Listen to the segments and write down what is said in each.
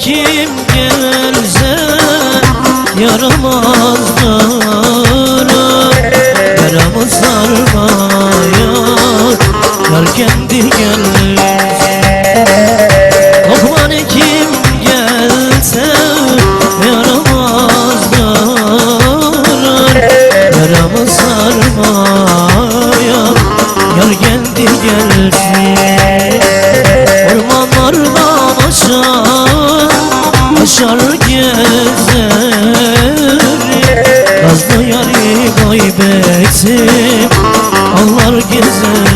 kim gelse yaramazdır Yaramı sarmaya yar kendi gelir. Lokman kim gelse yaramazdır Yaramı aşar gezer Nazlı yari kaybettim. Ağlar gezer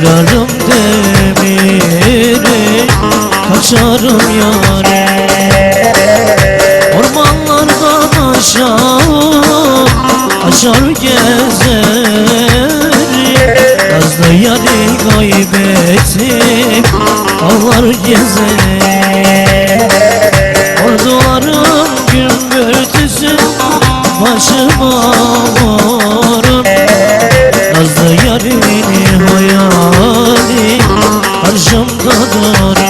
Kırarım demiri Kaçarım yâre. Ormanlardan aşağı Aşar gezer Nazlı yari kaybettim Ağlar gezer Orduların gümbürtüsü Başıma vurur Nazlı yarini hayali Karşımda durur